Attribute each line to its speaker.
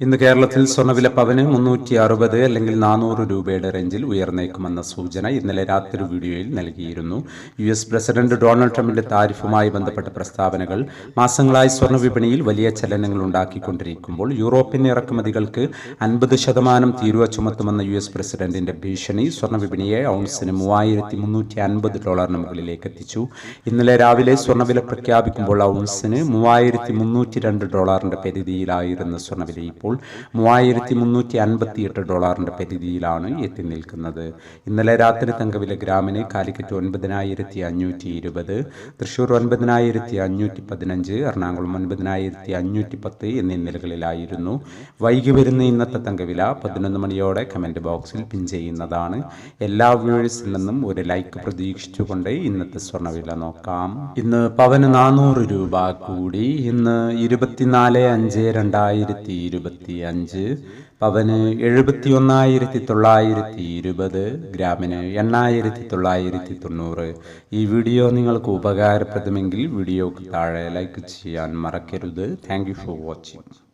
Speaker 1: ഇന്ന് കേരളത്തിൽ സ്വർണവില പവന് മുന്നൂറ്റി അറുപത് അല്ലെങ്കിൽ നാനൂറ് രൂപയുടെ റേഞ്ചിൽ ഉയർന്നേക്കുമെന്ന സൂചന ഇന്നലെ രാത്രി വീഡിയോയിൽ നൽകിയിരുന്നു. യു എസ് പ്രസിഡന്റ് ഡൊണാൾഡ് ട്രംപിന്റെ താരിഫുമായി ബന്ധപ്പെട്ട പ്രസ്താവനകൾ മാസങ്ങളായി സ്വർണ വിപണിയിൽ വലിയ ചലനങ്ങൾ ഉണ്ടാക്കിക്കൊണ്ടിരിക്കുമ്പോൾ യൂറോപ്യൻ ഇറക്കുമതികൾക്ക് അൻപത് ശതമാനം തീരുവ ചുമത്തുമെന്ന യു എസ് പ്രസിഡന്റിന്റെ ഭീഷണി സ്വർണ വിപണിയെ ഔൺസിന് മൂവായിരത്തി മുന്നൂറ്റി അൻപത് ഡോളറിന് മുകളിലേക്ക് എത്തിച്ചു. ഇന്നലെ രാവിലെ സ്വർണവില പ്രഖ്യാപിക്കുമ്പോൾ ഔൺസിന് മൂവായിരത്തി മുന്നൂറ്റി രണ്ട് ഡോളറിന്റെ പരിധിയിലായിരുന്ന സ്വർണവില ഇപ്പോൾ മൂവായിരത്തി മുന്നൂറ്റി അൻപത്തി എട്ട് ഡോളറിന്റെ പരിധിയിലാണ് എത്തി നിൽക്കുന്നത്. ഇന്നലെ രാത്രി തങ്കവില ഗ്രാമിന് കാലിക്കറ്റ് ഒൻപതിനായിരത്തി അഞ്ഞൂറ്റി ഇരുപത് തൃശ്ശൂർ ഒൻപതിനായിരത്തി അഞ്ഞൂറ്റി പതിനഞ്ച് എറണാകുളം ഒൻപതിനായിരത്തി അഞ്ഞൂറ്റി പത്ത് എന്നീ നിലകളിലായിരുന്നു. വൈകി വരുന്ന ഇന്നത്തെ തങ്കവില പതിനൊന്ന് മണിയോടെ കമന്റ് ബോക്സിൽ പിൻ ചെയ്യുന്നതാണ്. എല്ലാ വ്യൂവേഴ്സിൽ നിന്നും ഒരു ലൈക്ക് പ്രതീക്ഷിച്ചുകൊണ്ട് ഇന്നത്തെ സ്വർണവില നോക്കാം. ഇന്ന് പവന് നാനൂറ് രൂപ കൂടി. ഇന്ന് ഇരുപത്തിനാല് അഞ്ച് രണ്ടായിരത്തി ഇരുപത്തി അഞ്ച് പവന് എഴുപത്തി ഒന്നായിരത്തി തൊള്ളായിരത്തി ഇരുപത് ഗ്രാമിന് എണ്ണായിരത്തി തൊള്ളായിരത്തി തൊണ്ണൂറ് ഈ വീഡിയോ നിങ്ങൾക്ക് ഉപകാരപ്രദമെങ്കിൽ വീഡിയോക്ക് താഴെ ലൈക്ക് ചെയ്യാൻ മറക്കരുത്. Thank for watching